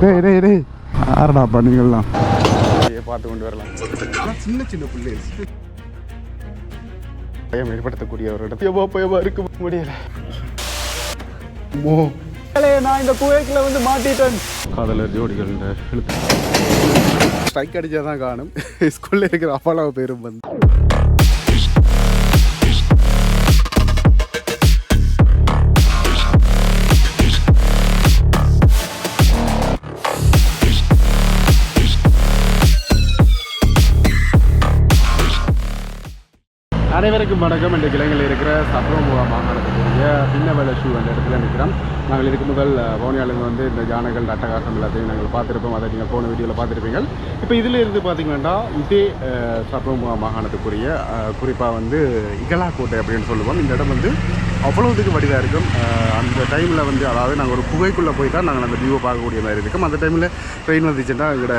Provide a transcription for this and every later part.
டேய் டேய் டேய். ஆறடாப்பா நீங்கள்லாம். பார்த்து கொண்டு வரலாம். சின்ன சின்ன பிள்ளைகள் பயம் ஏற்படுத்தக்கூடிய ஒரு இடத்துல. எவ்வளோ பயமா இருக்க முடியல. மோ. நான் இந்த குவைக்கில் வந்து மாட்டிட்டேன். காதலர் ஜோடிகள் ஸ்ட்ரைக் அடிச்சாதான் காணும். ஸ்கூல்ல இருக்கிற அப்பாலாவை பேரும் வந்து அனைவருக்கும் வணக்கம். என்ற இலங்கையில் இருக்கிற சப்ரமுகா மாகாணத்துக்குரிய பின்னவேல ஷூ அந்த இடத்துல நிற்கிறோம். நாங்கள் இதுக்கு முதல் பவுனியாளுங்க வந்து இந்த யானைகள் அட்டகாசம் எல்லாத்தையும் நாங்கள் பார்த்துருப்போம். அதை நீங்கள் போன வீடியோவில் பார்த்துருப்பீங்க இப்போ இதில் இருந்து பார்த்தீங்கன்னா இதே சப்ரமுகா மாகாணத்துக்குரிய குறிப்பாக வந்து இகலாக்கோட்டை அப்படின்னு சொல்லுவோம். இந்த இடம் வந்து அவ்வளோதுக்கு வடிவாக இருக்கும். அந்த டைமில் வந்து அதாவது நாங்கள் ஒரு குகைக்குள்ளே போய் தான் நாங்கள் அந்த வியூவை பார்க்கக்கூடிய மாதிரி இருக்கும். அந்த டைமில் ட்ரெயின் வந்துச்சுன்னா எங்களோட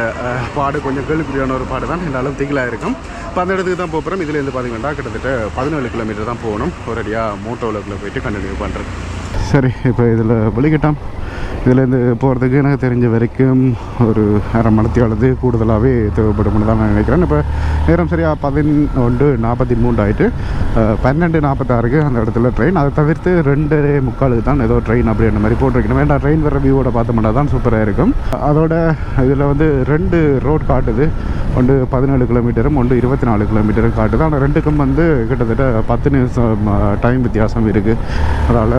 பாடு கொஞ்சம் கேள்விக்குரியான ஒரு பாடு தான். இந்த அளவு திகிலாக இருக்கும். இப்போ அந்த இடத்துக்கு தான் போகிறோம் இதுலேருந்து இருந்து பார்த்தீங்கன்னா கிட்டத்தட்ட பதினேழு கிலோமீட்டர் தான் போகணும். ஒரேடியாக அடியாக மோட்டோவில் போயிட்டு கண்டினியூ பண்ணுறேன் சரி இப்போ இதில் வெளிக்கிட்டோம். இதுலேருந்து போகிறதுக்கு எனக்கு தெரிஞ்ச வரைக்கும் ஒரு அரை மணத்தியானது கூடுதலாகவே தேவைப்படும் தான் நான் நினைக்கிறேன். இப்போ நேரம் சரியாக பதினொன்று நாற்பத்தி மூன்று ஆகிட்டு பன்னெண்டு நாற்பத்தாறுக்கு அந்த இடத்துல ட்ரெயின் அதை தவிர்த்து ரெண்டு முக்காலுக்கு தான் ஏதோ ட்ரெயின் அப்படின்ற மாதிரி போட்டிருக்கணும். வேண்டாம் ட்ரெயின் வர வியூவோட பார்த்தோம்னா தான் சூப்பராக இருக்கும். அதோட இதில் வந்து ரெண்டு ரோட் காட்டுது. ஒன்று பதினேழு கிலோமீட்டரும் ஒன்று இருபத்தி நாலு கிலோமீட்டரும் காட்டுது. ஆனால் ரெண்டுக்கும் வந்து கிட்டத்தட்ட பத்து நிமிஷம் டைம் வித்தியாசம் இருக்குது அதனால்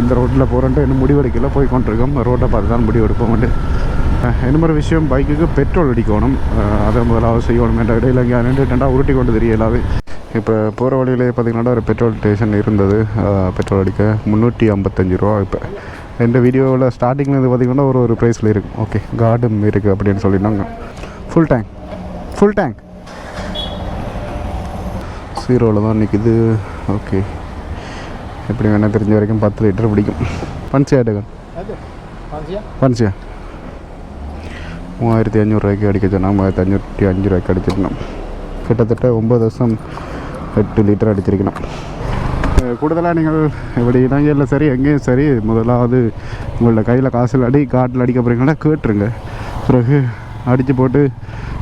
எந்த ரோட்டில் போகிறோன்ட்டு இன்னும் முடிவெடுக்கல. போய் கொண்டிருக்கோம் ரோட்டை பார்த்து தான் முடிவெடுப்போம் என்ன ஒரு விஷயம்? பைக்குக்கு பெட்ரோல் அடிக்கணும். அதை முதலாவது செய்யணும் என்ற இடையில இங்கே நின்றுட்டா உருட்டி கொண்டு தெரியலாது இப்போ போகிற வழியிலே பார்த்தீங்கன்னா ஒரு பெட்ரோல் ஸ்டேஷன் இருந்தது. பெட்ரோல் அடிக்க முந்நூற்றி ஐம்பத்தஞ்சு ரூபா இப்போ. இந்த வீடியோவில் ஸ்டார்டிங்கில் இருந்து பார்த்தீங்கன்னா ஒரு ஒரு ப்ரைஸில் இருக்கும். ஓகே கார்டும் இருக்குது அப்படின்னு சொல்லியிருந்தாங்க. ஃபுல் டேங்க் ஃபுல் டேங்க் சீரோவில் தான் நிற்கிது ஓகே எப்படி வேணால் தெரிஞ்ச வரைக்கும் பத்து லிட்டர் பிடிக்கும். பன்சி ஆட்டுகள் பன்சியா மூவாயிரத்தி அஞ்சூறுரூவாய்க்கு அடிக்க சொன்னால் மூவாயிரத்தி அஞ்சூற்றி அஞ்சு ரூபாய்க்கு அடிச்சிருக்கணும் கிட்டத்தட்ட ஒம்பது வருஷம் எட்டு லிட்டர் அடிச்சிருக்கணும் கூடுதலாக நீங்கள் இப்படி இலங்கையில் சரி எங்கேயும் சரி முதலாவது உங்களோட கையில் காசில் அடி காட்டில் அடிக்க போகிறீங்கன்னா கேட்டுருங்க பிறகு அடித்து போட்டு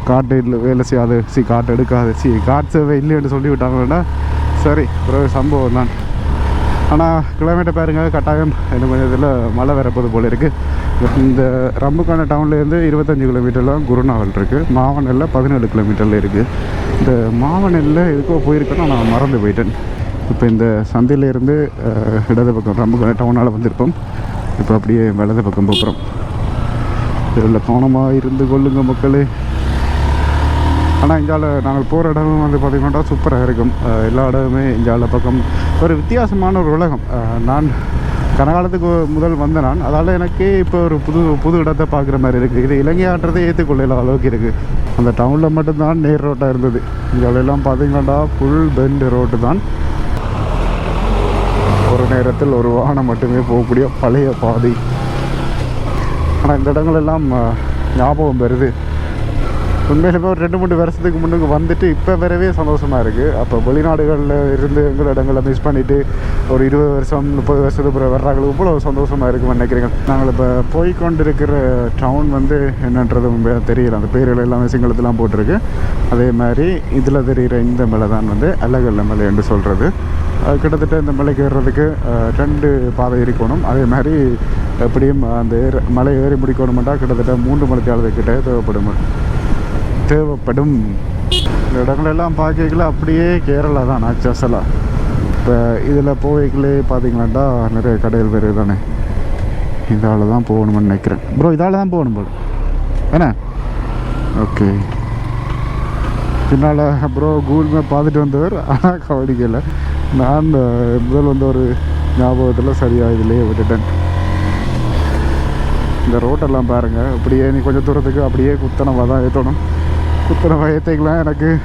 காட்டு இல்லை வேலை செய்யாது சி காட்டு எடுக்காது சி காட்டு சேவை இல்லைன்னு சொல்லி விட்டாங்கன்னா சரி பிறகு சம்பவம் தான் ஆனால் கிலோமீட்டர் பாருங்கள் கட்டாயம் இன்னும் கொஞ்சம் இதில் மழை வரப்போது போல் இருக்குது இந்த ரம்புக்கான டவுன்லேருந்து இருபத்தஞ்சி கிலோமீட்டர்லாம் குருநாவல் இருக்குது மாவனல்ல பதினேழு கிலோமீட்டரில் இருக்குது இந்த மாவனல்ல எதுக்கோ போயிருக்கேன்னு நான் மறந்து போயிட்டேன். இப்போ இந்த சந்தையிலேருந்து இடது பக்கம் ரம்புக்கான டவுனால் வந்திருப்போம். இப்போ அப்படியே வலது பக்கம் போகிறோம் இதில் கவனமாக இருந்து கொள்ளுங்க மக்களே. ஆனால் இந்தியாவில் நாங்கள் போகிற இடமும் வந்து பார்த்திங்கன்னா சூப்பராக இருக்கும். எல்லா இடமுமே இந்தியாவில் பக்கம் ஒரு வித்தியாசமான ஒரு உலகம். நான் கனகாலத்துக்கு முதல் வந்த நான். அதால் எனக்கே இப்போ ஒரு புது புது இடத்தை பார்க்குற மாதிரி இருக்குது இது இலங்கையாட்டுறதை ஏற்றுக்கொள்ள அளவுக்கு இருக்குது அந்த டவுனில் மட்டும்தான் நேர் ரோட்டாக இருந்தது. இங்காலெல்லாம் பார்த்திங்கன்னா ஃபுல் பெண்ட் ரோட்டு தான். ஒரு நேரத்தில் ஒரு வாகனம் மட்டுமே போகக்கூடிய பழைய பாதை. ஆனால் இந்த இடங்களெல்லாம் எல்லாம் ஞாபகம் வருது. உண்மையிலுமே ஒரு ரெண்டு மூணு வருஷத்துக்கு முன்னுக்கு வந்துட்டு இப்போ வரவே சந்தோஷமாக இருக்குது அப்போ வெளிநாடுகளில் இருந்து எங்கள் இடங்களை மிஸ் பண்ணிவிட்டு ஒரு இருபது வருஷம் முப்பது வருஷத்துக்கு பிறகு வர்றாங்களுக்கு இவ்வளோ சந்தோஷமாக இருக்குன்னு நினைக்கிறீங்க. நாங்கள் இப்போ போய் கொண்டிருக்கிற டவுன் வந்து என்னன்றது உண்மையாக தெரியல. அந்த பேர்கள் எல்லாமே சிங்களத்துலாம் போட்டிருக்கு. அதே மாதிரி இதில் தெரிகிற இந்த மலை தான் வந்து அழகல்ல மலை என்று சொல்கிறது அது கிட்டத்தட்ட இந்த மலைக்கு ஏறுறதுக்கு ரெண்டு பாதை இருக்கணும். அதே மாதிரி எப்படியும் அந்த ஏற மலை ஏறி முடிக்கணுமெண்டா கிட்டத்தட்ட மூன்று மணித்தியாலது கிட்டே தேவைப்படும். தேவைப்படும் இந்த இடங்களெல்லாம் பார்க்கல அப்படியே கேரளா தான் அச்சசலாக இப்போ இதில் போய்களே பார்த்தீங்களாண்டா நிறைய கடைகள் பேர் தானே. இதால் தான் போகணும்னு நினைக்கிறேன். ப்ரோ இதால் தான் போகணும் போல. என்ன? ஓகே. பின்னால் ப்ரோ கூகுள் மேப் பார்த்துட்டு வந்தவர் ஆனால் கவனிக்கலை. நான் முதல் வந்த ஒரு ஞாபகத்தில் சரியாக இதிலேயே விட்டுட்டேன். இந்த ரோட்டெல்லாம் பாருங்கள் அப்படியே நீ கொஞ்சம் தூரத்துக்கு அப்படியே குத்தனமாக தான் ஏற்றணும் குத்தனமாக ஏற்றிக்கலாம் எனக்கு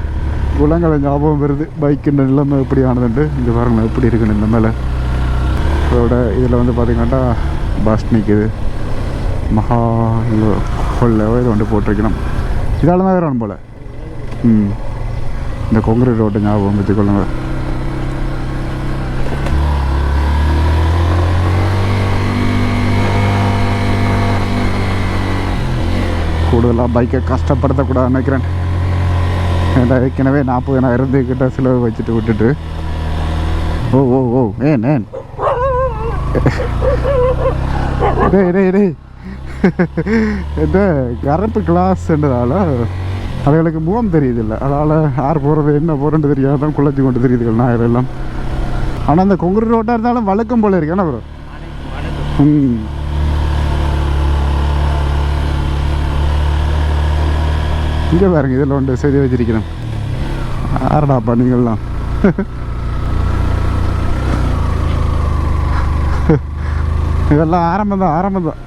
குளங்களை ஞாபகம் வருது. பைக்கின் நிலைமை எப்படி ஆனதுண்டு இங்கே பாருங்கள் எப்படி இருக்குன்னு இந்த மேலே. அதோட இதில் வந்து பார்த்திங்கன்னா பஸ் நிற்குது மகா கொள்ளவோ இது வந்து போட்டிருக்கணும். இதால் தான் வேறு போல். ம். இந்த கொங்குரி ரோட்டை ஞாபகம் வச்சுக்கொள்ளுங்க. கூடுதலாக பைக்கை கஷ்டப்படுத்தக்கூடாதுன்னு நினைக்கிறேன். ஏன்டா ஏற்கனவே நாற்பதாயிரம் கிட்ட செலவு வச்சுட்டு விட்டுட்டு. ஓ ஓ ஓ ஏன் ஏன்? டேய் டேய் டேய். இந்த கரப்பு கிளாஸ்ன்றதால அதுகளுக்கு முகம் தெரியுதில்ல. அதனால் யார் போகிறது என்ன போகிறேன்னு தெரியாத. தான் குழச்சி கொண்டு தெரியுதுகள் நாயர் எல்லாம். ஆனால் அந்த கொங்குரு ரோட்டாக இருந்தாலும் வழக்கம் போல இருக்கு. என்ன ப்ரோ? ம். இங்கே பாருங்க இதில் ஒன்று செய்தி வச்சிருக்கிறேன் ஆரடாப்பா நீங்கள்லாம். இதெல்லாம் ஆரம்பம் தான் ஆரம்பம் தான்.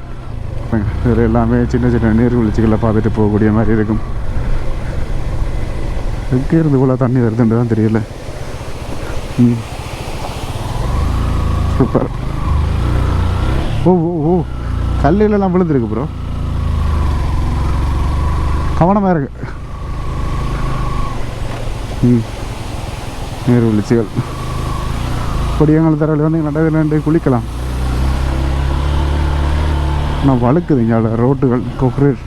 இதில் எல்லாமே சின்ன சின்ன நீர்வீழ்ச்சிகளை பார்த்துட்டு போகக்கூடிய மாதிரி இருக்கும். எங்கே இருந்து இவ்வளோ தண்ணி வருதுன்னு தான் தெரியல. ம். சூப்பர். ஓ ஓ ஓ. கல்லுலலாம் விழுந்துருக்கு ப்ரோ கவனமாக இருக்கு நீர்வீழ்ச்சிகள் கொடியங்கள் தரவில் வந்து நடவில் நின்று குளிக்கலாம் ஆனால் வழுக்குது இங்கே ரோட்டுகள் கொக்ரேட்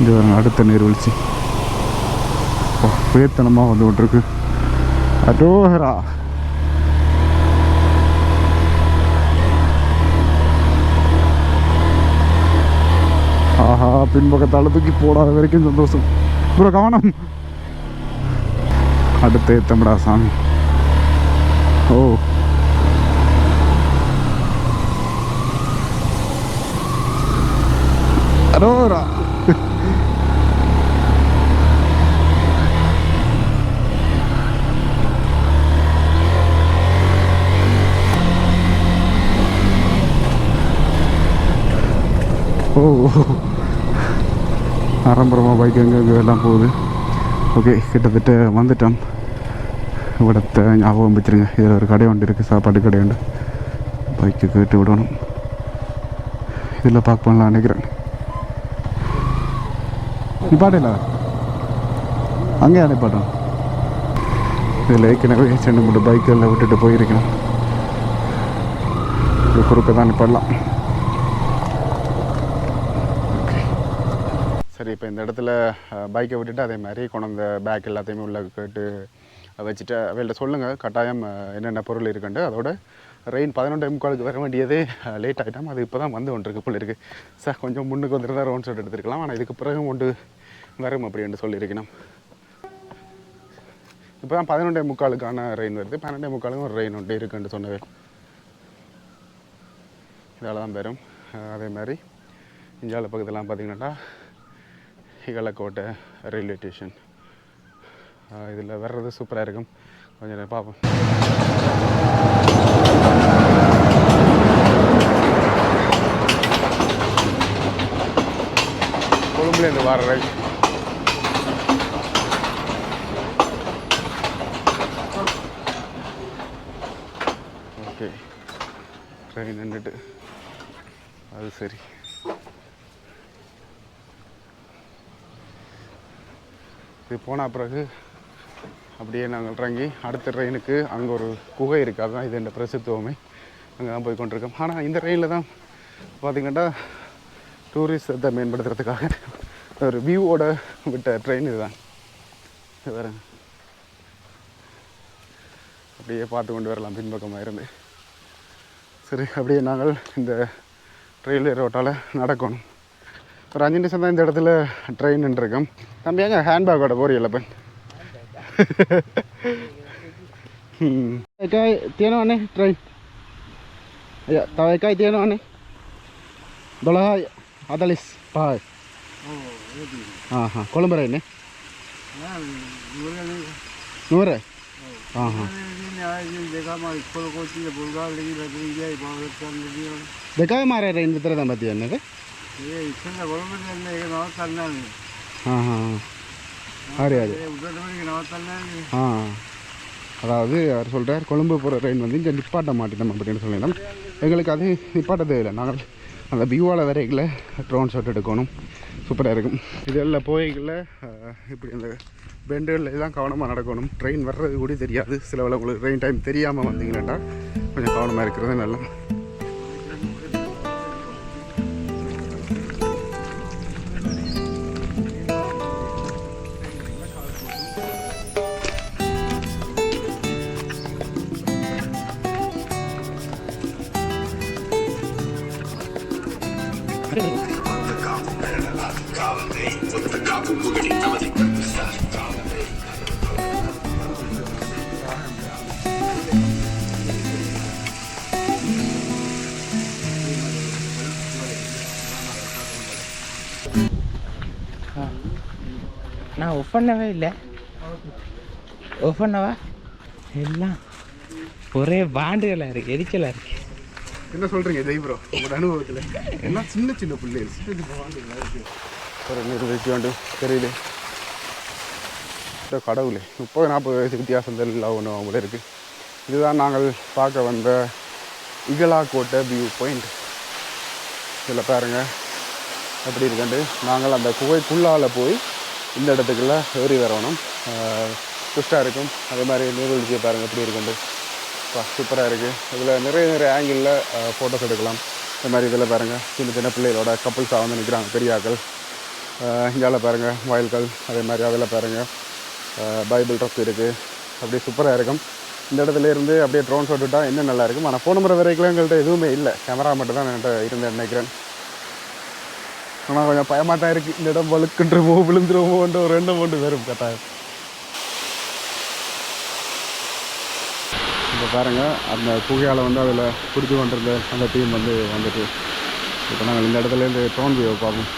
இது அடுத்த நீர்வீழ்ச்சி பேத்தனமாக வந்து கொண்டிருக்கு அடோஹரா ஆஹா பின்பக்கத்தால் தூக்கி போடாத வரைக்கும் சந்தோஷம் ப்ரோ கவனம் அடுத்த ஏத்தம்படா சாமி ஓ அரோரா ஓ ஆரம்பரமாக பைக் எங்கே எங்கே எல்லாம் போகுது ஓகே கிட்டத்தட்ட வந்துட்டோம் இவ்வளோத்தை ஞாபகம் வச்சுருங்க. இதில் ஒரு கடை ஒன்று இருக்குது சாப்பாட்டு கடை ஒன்று. பைக்கு கேட்டு விடணும். இதில் பார்க் பண்ணலாம் நினைக்கிறேன். நிப்பாட்டில அங்கேயே நிப்பாட்டோம் இதில் ஏற்கனவே ரெண்டு மூணு பைக்கெல்லாம் விட்டுட்டு போயிருக்கேன். இது குறுக்க தான் நிப்பாடலாம் சரி இப்போ இந்த இடத்துல பைக்கை விட்டுட்டு அதே மாதிரி கொண்டு பேக் எல்லாத்தையுமே உள்ளே கேட்டு வச்சுட்டு அவள்கிட்ட சொல்லுங்கள் கட்டாயம் என்னென்ன பொருள் இருக்குன்ட்டு. அதோட ரெயின் பதினொன்று முக்காலுக்கு வர வேண்டியதே லேட் ஆகிட்டோம் அது இப்போ தான் வந்து ஒன்றுருக்கு போல இருக்குது சார் கொஞ்சம் முன்னுக்கு வந்துட்டு தான் ரவுண்ட் ஷாட் எடுத்துருக்கலாம். ஆனால் இதுக்கு பிறகு ஒன்று வரும் அப்படின்னு சொல்லியிருக்கணும். இப்போ தான் பதினொன்றே முக்காலுக்கான ரெயின் வருது. பன்னெண்டே முக்காலுக்கும் ஒரு ரெயின் ஒன்று இருக்குன்னு சொன்னவே. இதால் தான் பெறும் அதே மாதிரி இந்தியாவில் பக்கத்துலாம் பார்த்தீங்கன்னா இகலக்கோட்டை ரயில்வே ஸ்டேஷன் இதில் வர்றது சூப்பராக இருக்கும். கொஞ்சம் நேரம் பார்ப்போம். கொழும்புலேருந்து வர ரயில் ஓகே. ட்ரெயின் நின்றுட்டு. அது சரி. இது போன பிறகு அப்படியே நாங்கள் இறங்கி அடுத்த ட்ரெயினுக்கு அங்கே ஒரு குகை இருக்குது? அதுதான் இது என்ற பிரசித்துவமே அங்கே தான் போய் கொண்டிருக்கோம். ஆனால் இந்த ட்ரெயினில் தான் பார்த்திங்கன்னா டூரிஸ்டத்தை மேம்படுத்துறதுக்காக ஒரு வியூவோட விட்ட ட்ரெயின் இதுதான் வேறு அப்படியே பார்த்து கொண்டு வரலாம் பின்பக்கமாக இருந்து. சரி அப்படியே நாங்கள் இந்த ரயில்வே ரோட்டால் நடக்கணும். ஒரு அஞ்சு நிமிஷம் தான் இந்த இடத்துல ட்ரெயின் இருக்கோம் Kay tiano ani try. Ya, tawai kay tiano ani. Dola adalis pahai. Oh, ready. Ah ha, kolombar ini. Nah, nure ni. Nure. Ah ha. देखा है मारे रेन भीतर दम दिया ने ये इसमें गोलमर ने एक नौ करना है हां हां ஆ. அதாவது அவர் சொல்கிறார் கொழும்பு போகிற ட்ரெயின் வந்து இங்கே நிப்பாட்ட மாட்டேன் அப்படின்னு சொல்லிடலாம் எங்களுக்கு அது நிப்பாட்ட தேவையில்லை. நாங்கள் அந்த பியூவால் வரைகளை ட்ரோன் ஷாட் எடுக்கணும். சூப்பராக இருக்கும். இதெல்லாம் போய்களில் இப்படி அந்த பெண்டுகளில் தான் கவனமாக நடக்கணும். ட்ரெயின் வர்றது கூட தெரியாது. சில உங்களுக்கு ட்ரெயின் டைம் தெரியாமல் வந்தீங்கன்னா கொஞ்சம் கவனமாக இருக்கிறது நல்லா பண்ணவே இல்லை. ஒஃப் பண்ணவா எல்லாம் ஒரே பாண்டுகளாக இருக்கு எரிச்சலாக இருக்கு. என்ன சொல்கிறீங்க ஜெய் ப்ரோ உங்களோட அனுபவத்தில். எல்லாம் சின்ன சின்ன பிள்ளைகள் ஒரு நிர்வகிக்க வேண்டும் தெரியுது இந்த கடவுளே முப்பது நாற்பது வயசு வித்தியாசம் தெரியல ஒன்று அவங்கள இருக்குது இதுதான் நாங்கள் பார்க்க வந்த இகலா கோட்டை வியூ பாயிண்ட் இதில் பாருங்க. எப்படி இருக்குண்டு நாங்கள் அந்த குகைக்குள்ளால் போய் இந்த இடத்துக்குள்ள ஏறி வரணும். ட்விஸ்ட்டாக இருக்கும். அதே மாதிரி நீர்வீழ்ச்சியை பாருங்கள் எப்படி இருக்குண்டு சூப்பராக இருக்குது இதில் நிறைய நிறைய ஆங்கிளில் ஃபோட்டோஸ் எடுக்கலாம். இந்த மாதிரி இதில் பாருங்கள் சின்ன சின்ன பிள்ளைகளோட கப்புள்ஸாக வந்து நிற்கிறாங்க பெரியாக்கள். இங்கால பாருங்கள் வயல்கள். அதே மாதிரி அதில் பாருங்கள் பைபிள் ட்ரப் இருக்குது அப்படியே சூப்பராக இருக்கும். இந்த இடத்துல இருந்து அப்படியே ட்ரோன் ஷாட் விட்டால் இன்னும் நல்லாயிருக்கும் ஆனால் போன முறை வரைக்கும் எங்கள்கிட்ட எதுவுமே இல்லை. கேமரா மட்டும் தான் என்கிட்ட இருந்தேன் நினைக்கிறேன். ஆனால் கொஞ்சம் பயமாக தான் இருக்குது இந்த இடம் வழுக்குன்றவோ விழுந்துருவோன்ற ஒரு ரெண்டு மூன்று பேரும் கட்டாயம். இப்போ பாருங்கள் அந்த குகையால் வந்து அதில் பிடிச்சி கொண்டிருந்த அந்த டீம் வந்து வந்துட்டு இப்போ நாங்கள் இந்த இடத்துலேருந்து ட்ரோன் வியூ பார்ப்போம்.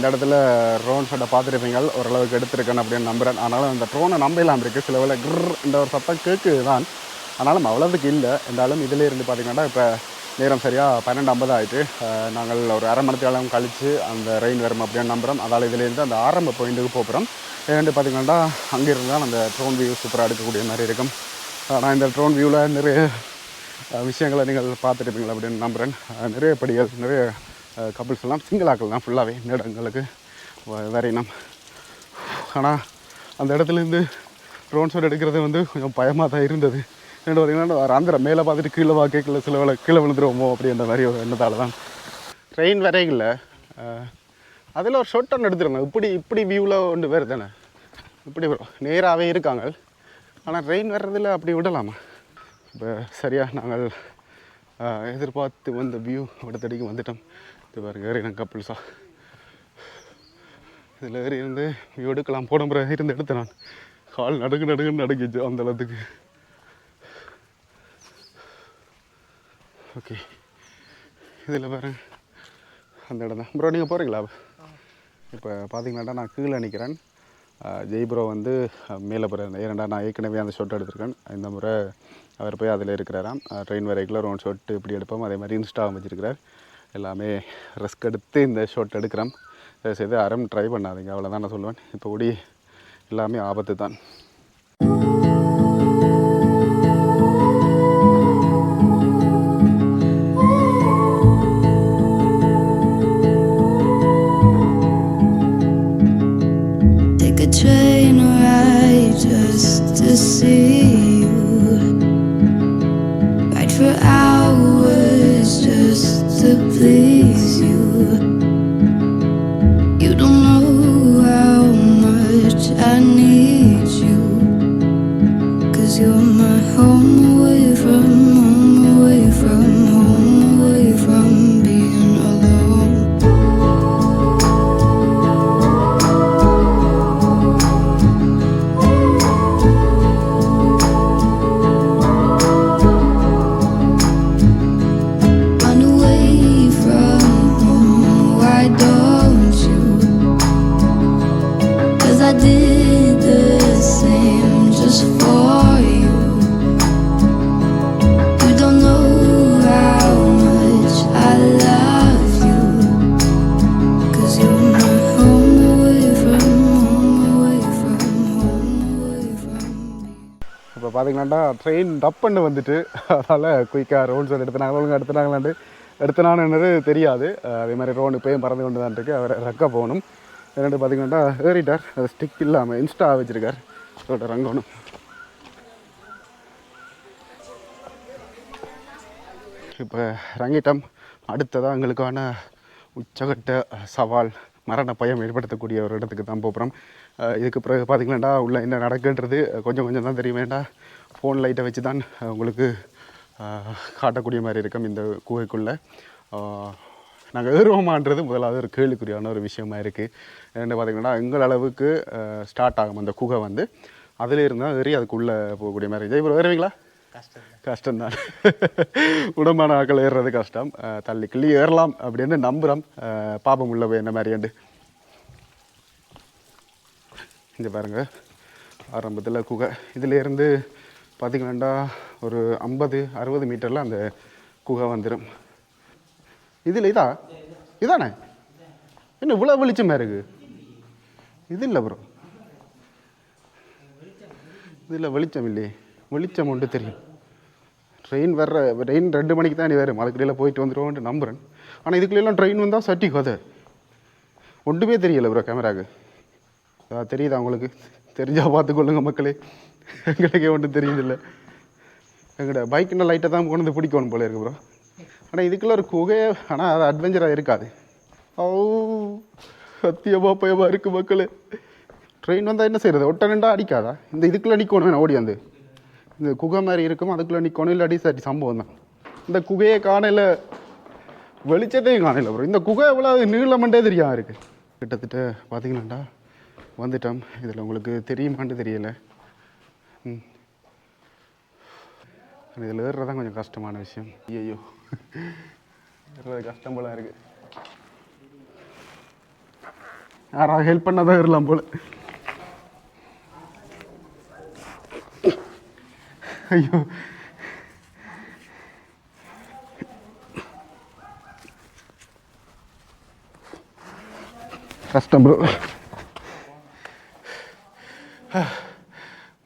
இந்த இடத்துல ட்ரோன் ஷாட்டை பார்த்துருப்பீங்க ஓரளவுக்கு எடுத்திருக்கேன் அப்படின்னு நம்புகிறேன் அதனால் அந்த ட்ரோனை நம்பலாம் இருக்குது சில வேலை கிர் இந்த ஒரு சத்தம் கேட்குது தான் ஆனாலும் அவ்வளோதுக்கு இல்லை. இருந்தாலும் இதிலே இருந்து பார்த்தீங்கன்னா இப்போ நேரம் சரியாக பன்னெண்டு ஐம்பது ஆகிட்டு நாங்கள் ஒரு அரை மணி நேரம் கழித்து அந்த ரெயின் வரும் அப்படின்னு நம்புகிறோம் அதால் இதுலேருந்து அந்த ஆரம்ப பாயிண்ட்டுக்கு போகிறோம் ஏன்னு பார்த்தீங்கன்னா அங்கே இருந்தால் அந்த ட்ரோன் வியூ சூப்பராக எடுக்கக்கூடிய மாதிரி இருக்கும். ஆனால் இந்த ட்ரோன் வியூவில் நிறைய விஷயங்களை நீங்கள் பார்த்துருப்பீங்களா அப்படின்னு நம்புகிறேன் நிறைய படிகள் நிறைய கப்புள்ஸ் எல்லாம் சிங்கிளாக்கள் தான் ஃபுல்லாகவே இந்த இடங்களுக்கு வரையினம் ஆனால் அந்த இடத்துலேருந்து ட்ரோன் ஷாட் எடுக்கிறது வந்து கொஞ்சம் பயமாக தான் இருந்தது. என்ன பார்த்தீங்கன்னா அந்த மேலே பார்த்துட்டு கீழே வா கேட்கல சில வேலை கீழே விழுந்துருவோமோ அப்படின்ற மாதிரி ஒரு எண்ணத்தால் தான். ட்ரெயின் வரையில் அதில் ஒரு ஷார்ட் ஒன்று எடுத்துருங்க இப்படி இப்படி வியூவில் ஒன்று வேறு தானே. இப்படி நேராகவே இருக்காங்க. ஆனால் ட்ரெயின் வர்றதில் அப்படி விடலாமா? இப்போ சரியாக நாங்கள் எதிர்பார்த்து வந்த வியூ அடுத்தடிக்கு வந்துட்டோம். இது பாருங்க ஏறின கப்புள்ஸா இதில் ஏறி இருந்து எடுக்கலாம் போன முறை இருந்து எடுத்தேன் நான். கால் நடுக்கு நடுக்குன்னு நடுக்கிச்சு அந்த அளவுக்கு. ஓகே இதில் பாருங்க அந்த இடம் தான். ப்ரோ நீங்கள் போகிறீங்களா இப்போ பார்த்தீங்கன்னா நான் கீழே நிற்கிறேன் ஜெய் ப்ரோ வந்து மேலே போகிறார் ஏன்னா நான் ஏற்கனவே அந்த ஷாட் எடுத்திருக்கேன். இந்த முறை அவர் போய் அதில் இருக்கிறாராம். ட்ரெயின் வரைக்குள்ள ஒரு ஷாட் இப்படி எடுப்போம். அதே மாதிரி இன்ஸ்டாவும் வச்சிருக்கிறார். எல்லாமே ரிஸ்க் எடுத்து இந்த ஷாட் எடுக்கிறோம் தயவுசெய்து அறம் ட்ரை பண்ணாதீங்க. அவ்வளோதான் நான் சொல்லுவேன். இப்போ கூடி எல்லாமே ஆபத்து தான் sleep. இப்போ பார்த்தீங்களாண்டா ட்ரெயின் டப்புன்னு வந்துட்டு அதனால் குயிக்காக ரோன் சொல்லி எடுத்துனாங்க ஒழுங்காக எடுத்துனாங்களாண்டு எடுத்தனான்னு தெரியாது. அதே மாதிரி ரோன் இப்போயும் பறந்து கொண்டு தான் இருக்குது அவர் ரக்க போகணும். ரெண்டு பார்த்தீங்கன்னா ஏறிட்டார். அது ஸ்டிக் இல்லாமல் இன்ஸ்டா வச்சுருக்கார். அதோட ரங்கணும். இப்போ ரங்கிட்டம் அடுத்ததாக எங்களுக்கான உச்சகட்ட சவால் மரண பயம் ஏற்படுத்தக்கூடிய ஒரு இடத்துக்கு தான் போகிறோம் இதுக்கு பிறகு பார்த்தீங்கன்னாடா உள்ள என்ன நடக்குன்றது கொஞ்சம் கொஞ்சம் தான் தெரிய வேண்டாம் ஃபோன் லைட்டை வச்சு தான் உங்களுக்கு காட்டக்கூடிய மாதிரி இருக்கும் இந்த குகைக்குள்ளே. நாங்கள் ஏறுவோமான்றது முதலாவது ஒரு கேள்விக்குறியான ஒரு விஷயமா இருக்குது என்ன பார்த்தீங்கன்னா எங்கள் அளவுக்கு ஸ்டார்ட் ஆகும் அந்த குகை வந்து. அதில் இருந்தால் ஏறி அதுக்குள்ளே போகக்கூடிய மாதிரி. ஜெய்புரம் ஏறுவீங்களா? கஷ்டம்தான். உடம்பான ஆட்கள் ஏறுறது கஷ்டம். தள்ளி கிள்ளி ஏறலாம் அப்படின்னு நம்புகிறோம் பாப்போம் உள்ள போய் என்ன மாதிரியாண்டு இங்கே பாருங்கள் ஆரம்பத்தில் குகை. இதிலேருந்து பார்த்திங்கன்னா ஒரு ஐம்பது அறுபது மீட்டரில் அந்த குகை வந்துடும் இதில் இதா? இதானே? என்ன இவ்வளோ வெளிச்சமாக இருக்குது இது இல்லை ப்ரோ இதில் வெளிச்சம் இல்லையே. வெளிச்சம் உண்டு தெரியும். ட்ரெயின் வர்ற ட்ரெயின் ரெண்டு மணிக்கு தான் நீ வேறு மலைக்கடியில் போயிட்டு வந்துடுவோன்ட்டு நம்புகிறேன் ஆனால் இதுக்குள்ளெல்லாம் ட்ரெயின் வந்தால் சட்டி கதை ஒன்றுமே தெரியல ப்ரோ கேமராக்கு தெரியுதா உங்களுக்கு? தெரிஞ்சால் பார்த்துக்கொள்ளுங்க மக்களே. எங்களுக்கே ஒன்றும் தெரியுதில்ல. எங்கட பைக்குன்னு லைட்டை தான் கொண்டு வந்து பிடிக்கணும் போல இருக்கு ப்ரோ ஆனால் இதுக்குள்ள ஒரு குகையே ஆனால் அது அட்வென்ச்சராக இருக்காது. ஓ சத்தியமாக பயமாக இருக்குது மக்களே. ட்ரெயின் வந்தால் என்ன செய்கிறது ஒட்ட நின்றா அடிக்காதா? இந்த இதுக்குள்ளே நிற்கணும் ஓடி வந்து. இந்த குகை மாதிரி இருக்கும் அதுக்குள்ளே நிற்கணும் இல்லை அடி சரி சம்பவம் தான். இந்த குகையை காணல வெளிச்சத்தையும் காணல ப்ரோ இந்த குகை எவ்வளோ நீளமண்டே தெரியாமல் இருக்குது கிட்டத்தட்ட பார்த்தீங்கன்னாண்டா வந்துட்டோம். இதில் உங்களுக்கு தெரியுமான்னு தெரியலை. ம். இதில் ஏறுறது தான் கொஞ்சம் கஷ்டமான விஷயம். ஐயோ ஏறுறது கஷ்டம் போல இருக்குது யாராவது ஹெல்ப் பண்ணால் தான் ஏறலாம் போல். ஐயோ. கஷ்டம் ப்ரோ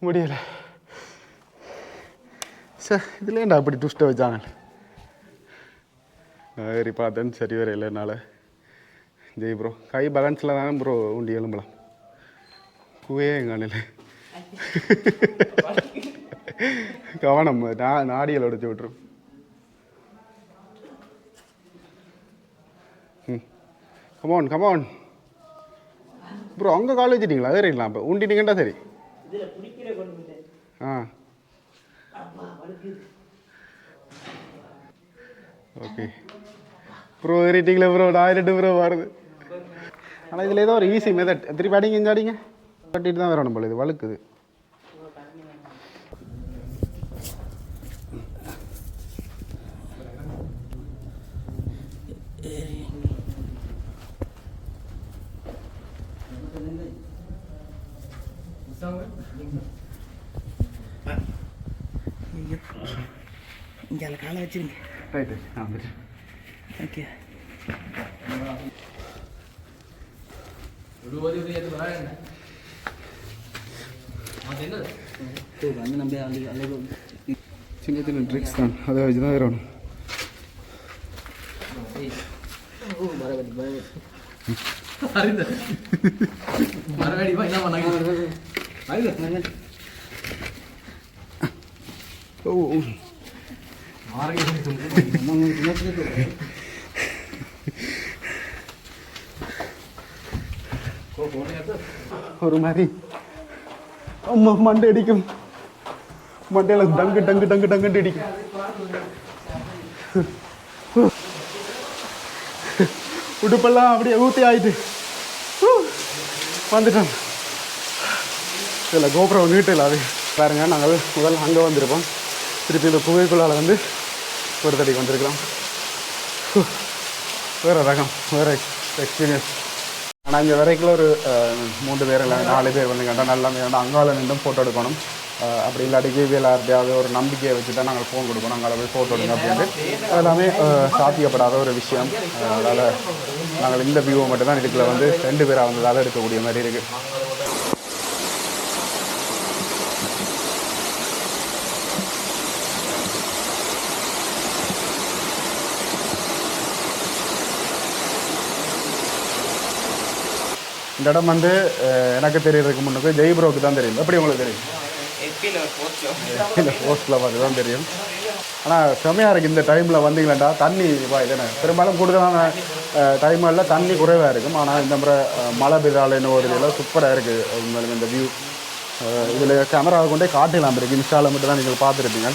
முடியலை சார் இதில் அப்படி துஷ்ட வச்சாங்க நான் ஏறி பார்த்தேன்னு சரி வர இல்லைனால ஜெய் ப்ரோ கை பேலன்ஸில் தானே ப்ரோ உண்டி எலும்பலாம் குவே எங்கள் கவனம் நான் நாடியில் உடச்சி விட்ரும் ம் கமான் கமான் ப்ரோ அங்கே கால் வச்சிட்டிங்களா? ஏறிடலாம் இப்போ? உண்டிட்டீங்கண்டா சரி. ஆ. ஓகே. ப்ரோ ஏறிட்டீங்களே ப்ரோ. நான் ஏறிட்டு ப்ரோ வருது. ஆனால் இதில் ஏதோ ஒரு ஈஸி மெத்தட் திருப்பி அடிங்க இங்கே அடிங்க. கட்டிட்டு தான் வரணும் போல இது. வழுக்குது. இங்கே அதில் காலை வச்சுருங்க ரைட்டு ஓகே சின்ன சின்ன ட்ரிக்ஸ் தான் அதை வச்சு தான் வேறு மரவடி மரவடி என்ன பண்ணாங்க ஓ. ஒரு மாதிரி அம்மா மண்டை அடிக்கும் மண்டையில டங்கு டங்கு டங்கு டங்குன்னு அடிக்கும் உடுப்பெல்லாம் அப்படியே ஊற்றி ஆயிட்டு ஹூ. வந்துட்டோம் இதில் கோபுரம் நீட்டில் அது. பாருங்க நாங்கள் முதல் அங்கே வந்திருப்போம். திருப்பி இந்த குகைக்குள்ளால் வந்து ஒரு தடிக்கு வந்திருக்கிறோம். வேறு ரகம் வேறு எக்ஸ்பீரியன்ஸ் ஆனால் இங்கே வரைக்கும் ஒரு மூன்று பேர் இல்லை நாலு பேர் வந்து கண்டா நல்லா வேண்டாம் அங்கால நின்றும் ஃபோட்டோ எடுக்கணும். அப்படி இல்லாட்டி கீவியில் ஒரு நம்பிக்கையை வச்சு தான் நாங்கள் ஃபோன் கொடுக்கணும். அங்கே போய் ஃபோட்டோ எடுங்க அப்படின்ட்டு. அது எல்லாமே சாத்தியப்படாத ஒரு விஷயம். அதனால் நாங்கள் இந்த வியூவை மட்டும்தான் இதுக்குள்ள வந்து ரெண்டு பேராக வந்ததால் எடுக்கக்கூடிய மாதிரி இருக்குது இந்த இடம் வந்து எனக்கு தெரியறதுக்கு முன்னுக்கு ஜெய்ப்ரோக்கு தான் தெரியும். எப்படி உங்களுக்கு தெரியும்? இல்லை போஸ்ட்டில் பார்த்து தான் தெரியும். ஆனால் செமையாக இருக்குது இந்த டைமில் வந்தீங்களாண்டா தண்ணி வா இதுன்னு பெரும்பாலும் கூடுதலான டைமில் தண்ணி குறைவாக இருக்கும். ஆனால் இந்த முறை மழை பெய்தாலேன்னு ஒரு இதில் சூப்பராக இருக்குது இந்த வியூ இதில் கேமராவை கொண்டே காட்டலாம் இருக்குது இன்ஸ்டாவில் மட்டும் தான் நீங்கள் பார்த்துருப்பீங்க.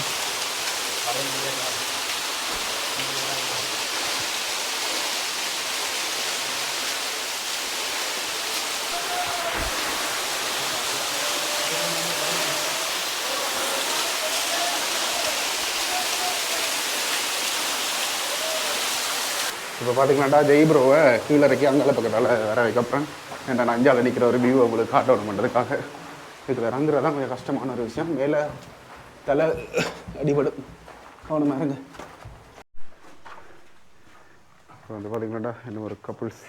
இப்போ பார்த்தீங்கன்னாடா ஜெய்ப்ரோவை கீழே இறக்கி அங்கால பக்கத்தால் வர வைக்கப்புறம் ஏன்டா நான் அஞ்சால் நிற்கிற ஒரு வியூ உங்களுக்கு காட்டணும் பண்ணுறதுக்காக இதில் இறங்குறது தான் கொஞ்சம் கஷ்டமான ஒரு விஷயம். மேலே தலை அடிபடும். கவனமாக இறங்க அப்புறம் வந்து பார்த்தீங்கன்னாடா இன்னும் ஒரு கப்புள்ஸ்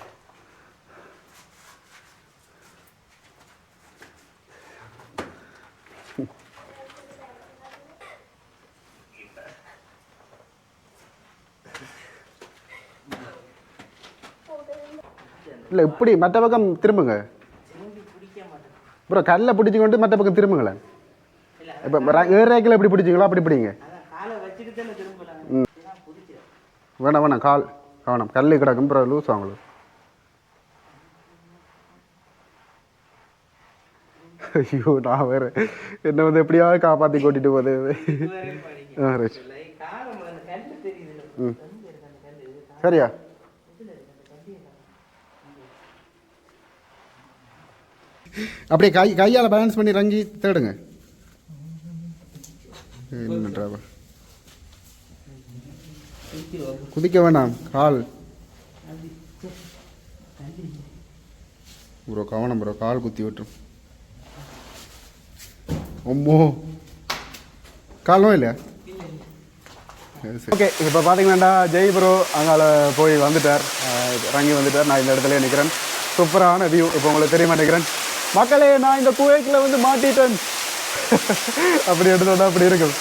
இல்லை இப்படி மற்ற பக்கம் திரும்புங்க. ப்ரோ கல்லை பிடிச்சி கொண்டு மற்ற பக்கம் திரும்புங்களேன். இப்போ ஏறேக்கில் எப்படி பிடிச்சிங்களோ அப்படி பிடிங்க. ம். வேணாம் வேணாம் கால் கவனம் கல் கிடக்கும் அப்புறம் லூஸ் ஆகலாம் ஐயோ நான் வேறு என்னை வந்து எப்படியாவது காப்பாற்றி கூட்டிகிட்டு போகுது. ஆ ரைட். ம் சரியா? அப்படியே கை கையால் பேலன்ஸ் பண்ணி ரஞ்சி தேடுங்க. குதிக்க வேண்டாம் கால். ப்ரோ கவனம் ப்ரோ கால் குத்தி விட்டுரும் ஒம்மோ காலும் இல்லையா? ஓகே இப்போ பார்த்தீங்கன்னாடா ஜெய் ப்ரோ அங்கால போய் வந்துட்டார். இறங்கி வந்துட்டார். நான் இந்த இடத்துல நிற்கிறேன் சூப்பரான வியூ இப்போ உங்களுக்கு தெரிய மாட்டேங்கிறேன் மக்களே நான் இந்த குவைக்கில் வந்து மாட்டிட்டேன். அப்படி எடுத்தோட அப்படி இருக்கும்.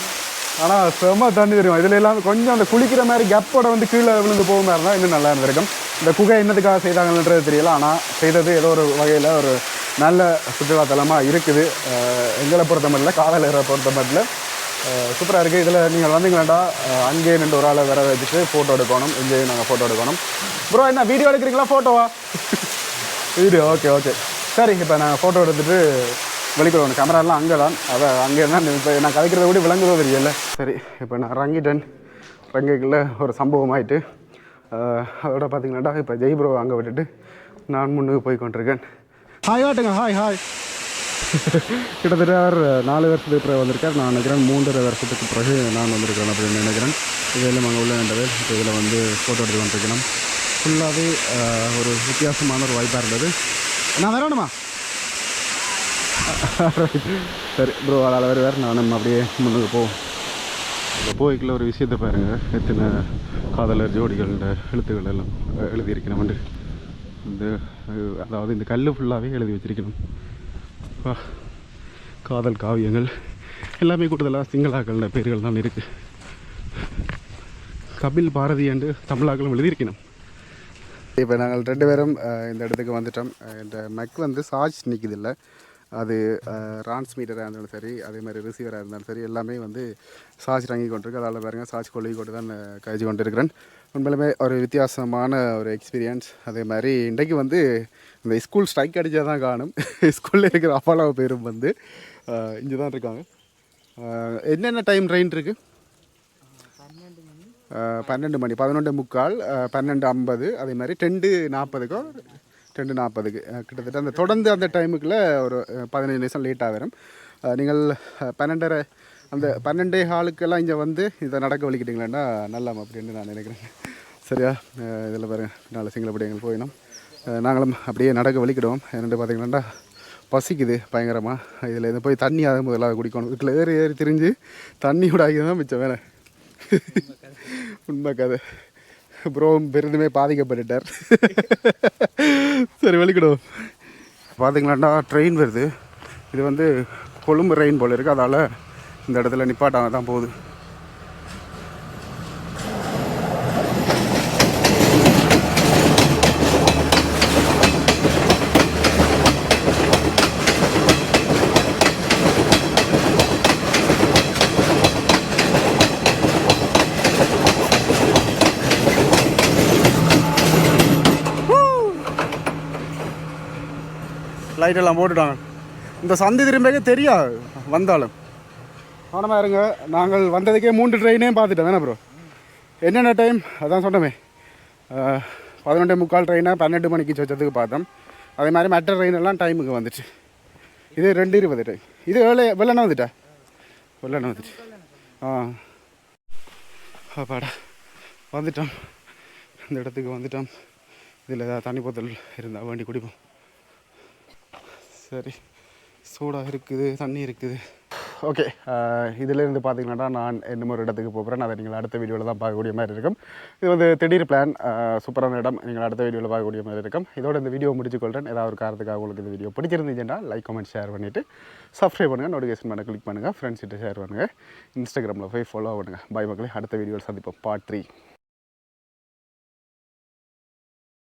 ஆனால் செம்ம தண்ணி தெரியும்? இதில் எல்லாம் கொஞ்சம் அந்த குளிக்கிற மாதிரி கப்போட வந்து கீழே விழுந்து போக மாதிரி இருந்தால் இன்னும் நல்லா இருந்திருக்கும். இந்த குகை என்னதுக்காக செய்தாங்கன்றது தெரியல. ஆனால் செய்தது ஏதோ ஒரு வகையில் ஒரு நல்ல சுற்றுலாத்தலமாக இருக்குது. எங்களை பொறுத்த மட்டும் காதலரை பொறுத்த மட்டும் சூப்பராக இருக்குது இதில் நீங்கள் வந்தீங்களாண்டா அங்கேயே நின்று ஒரு ஆளை வர வச்சுட்டு ஃபோட்டோ எடுக்கணும். இங்கேயும் நாங்கள் ஃபோட்டோ எடுக்கணும். ப்ரோ என்ன வீடியோ எடுக்கிறீங்களா ஃபோட்டோவா வீடியோ ஓகே ஓகே சரி இப்போ நான் ஃபோட்டோ எடுத்துகிட்டு வெளிக்கிடுவோம் கேமராலாம் அங்கே தான் அதான் அங்கே தான் இப்போ நான் கதைக்கிறத கூட விளங்குதோ தெரியல. சரி இப்போ நான் இறங்கிட்டேன். இறங்கிக்குள்ள ஒரு சம்பவம் ஆயிட்டு அஹ் அதோட பார்த்தீங்கன்னாடா இப்போ ஜெய் ப்ரோ அங்கே விட்டுட்டு நான் முன்னுக்கு போய் கொண்டிருக்கேன் ஹாய் வாட்டுங்க ஹாய் ஹாய் கிட்டத்தட்ட அவர் நாலு வருஷத்துக்கு பிறகு வந்திருக்கார். நான் நினைக்கிறேன் மூன்றரை வருஷத்துக்கு பிறகு நான் வந்திருக்கிறேன் அப்படின்னு நினைக்கிறேன். இதில் அங்கே உள்ள வேண்டது இப்போ இதில் வந்து ஃபோட்டோ எடுத்து கொண்டிருக்கணும் ஃபுல்லாகவே ஒரு வித்தியாசமான ஒரு வாய்ப்பாக இருந்தது. நான் வரணுமா? சரி ப்ரோ அதால் வேறு வேறு நானும் அப்படியே முன்னுக்கு போவோம். இந்த போய்க்குள்ள ஒரு விஷயத்தை பாருங்கள் எத்தனை காதலர் ஜோடிகளோட எழுத்துக்கள் எல்லாம் எழுதியிருக்கணும் வந்து. இந்த அதாவது இந்த கல் ஃபுல்லாகவே எழுதி வச்சிருக்கணும். அப்பா, காதல் காவியங்கள் எல்லாமே கூடுதலாக சிங்களாக்கள பேர்கள் தான் இருக்குது கபில் பாரதி என்று தமிழாக்களும் எழுதியிருக்கணும். இப்போ நாங்கள் ரெண்டு பேரும் இந்த இடத்துக்கு வந்துட்டோம். இந்த மெக் வந்து சார்ஜ் நிற்கிது இல்லை அது டிரான்ஸ்மீட்டராக இருந்தாலும் சரி அதே மாதிரி ரிசீவராக இருந்தாலும் சரி எல்லாமே வந்து சார்ஜ் தங்கி கொண்டிருக்கு. அதால் பாருங்க சார்ஜ் கொள்ளி கொண்டு தான் கழிச்சு கொண்டு இருக்கிறேன் உண்மையிலுமே ஒரு வித்தியாசமான ஒரு எக்ஸ்பீரியன்ஸ் அதே மாதிரி இன்றைக்கு வந்து இந்த ஸ்கூல் ஸ்ட்ரைக் அடித்தா தான் காணும். ஸ்கூலில் இருக்கிற அப்பாலாவ பேரும் வந்து இங்கே தான் இருக்காங்க. என்னென்ன டைம் ட்ரெயின் இருக்குது பன்னெண்டு மணி பதினொன்று முக்கால் பன்னெண்டு ஐம்பது அதே மாதிரி ரெண்டு நாற்பதுக்கோ ரெண்டு நாற்பதுக்கு கிட்டத்தட்ட அந்த தொடர்ந்து அந்த டைமுக்குள்ளே ஒரு பதினஞ்சு நிமிஷம் லேட்டாக வரும். நீங்கள் பன்னெண்டரை அந்த பன்னெண்டே ஹாலுக்கெல்லாம் இங்கே வந்து இதை நடக்க வலிக்கிட்டீங்களேன்னா நல்லாம் அப்படின்னு நான் நினைக்கிறேன். சரியா? இதில் பாருங்கள் நாலு சிங்களப்படி எங்களுக்கு போயிடும். நாங்களும் அப்படியே நடக்க வலிக்கிடுவோம். என்னென்று பார்த்தீங்கன்னா பசிக்குது பயங்கரமாக இதில் இதை போய் தண்ணி அதை முதல்ல குடிக்கணும். வீட்டில் ஏறி ஏறி திரிஞ்சு தண்ணியோட ஆகி தான் மிச்சம் வேலை. உண்மை கதை. ப்ரோ பெரிதுமே பாதிக்கப்பட்டுட்டார். சரி வெளிக்கிடும் பார்த்தீங்களாண்டா ட்ரெயின் வருது. இது வந்து கொழும்பு ரெயின் போல் இருக்குது அதால் இந்த இடத்துல நிப்பாட்டாங்க தான் போகுது. லைட்டெல்லாம் போட்டுட்டாங்க. இந்த சந்தி திரும்பவே தெரியாது வந்தாலும். கவனமாக இருங்க. நாங்கள் வந்ததுக்கே மூன்று ட்ரெயினே பார்த்துட்டோம். தானே ப்ரோ என்னென்ன டைம் அதான் சொன்னமே. பதினெட்டு பதினொன்றே முக்கால் ட்ரெயினை பன்னெண்டு மணிக்கு வச்சதுக்கு பார்த்தோம். அதே மாதிரி மற்ற ட்ரெயின் எல்லாம் டைமுக்கு வந்துச்சு. இது ரெண்டு இருபது டைம் இது வேலை வெள்ளன வந்துட்டா? வெள்ளன வந்துட்டு ஆ. அப்பாடா. வந்துட்டோம். இந்த இடத்துக்கு வந்துட்டோம். இதில் ஏதாவது தண்ணி போத்தல் இருந்தால் வேண்டி குடிப்போம். சரி. சூடாக இருக்குது தண்ணி இருக்குது. ஓகே இதிலேருந்து பார்த்தீங்கன்னா நான் இன்னும் ஒரு இடத்துக்கு போகிறேன். அதை நீங்கள் அடுத்த வீடியோவில் தான் பார்க்கக்கூடிய மாதிரி இருக்கும். இது வந்து திடீர் பிளான் சூப்பரான இடம். நீங்கள் அடுத்த வீடியோவில் பார்க்கக்கூடிய மாதிரி இருக்கும். இதோட இந்த வீடியோ முடிச்சுக்கொள்கிறேன் ஏதாவது ஒரு காரணத்துக்காக உங்களுக்கு இந்த வீடியோ பிடிச்சிருந்துச்சுன்னா லைக் கமெண்ட் ஷேர் பண்ணிவிட்டு சப்ஸ்கிரைப் பண்ணுங்கள் நோட்டிஃபிகேஷன் பண்ண கிளிக் பண்ணுங்கள் ஃப்ரெண்ட்ஸ்கிட்ட ஷேர் பண்ணுங்கள் இன்ஸ்டாகிராமில் போய் ஃபாலோ பண்ணுங்கள் பை மக்களே அடுத்த வீடியோவில் சந்திப்போம். Part three